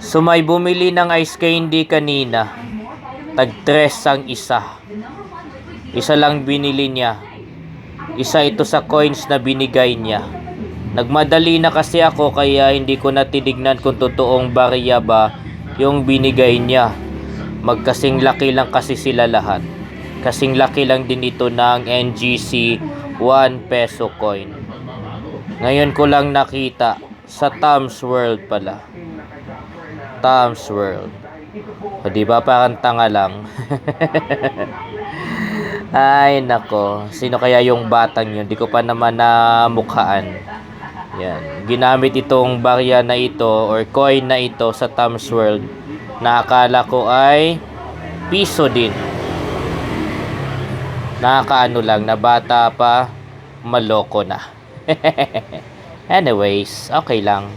So may bumili ng ice candy kanina. Tag-tres ang isa. Isa lang binili niya. Isa ito sa coins na binigay niya. Nagmadali na kasi ako kaya hindi ko na tinignan kung totoong barya ba yung binigay niya. Magkasing laki lang kasi sila lahat. Kasing laki lang din ito ng NGC 1 peso coin. Ngayon ko lang nakita sa Tom's World pala. Tom's World. O di ba parang tanga lang. Ay nako, sino kaya yung batang yun? Di ko pa naman namukhaan. Yan. Ginamit itong barya na ito or coin na ito sa Tom's World na akala ko ay piso din. Nakakaano lang na bata pa, maloko na. Anyways, okay lang.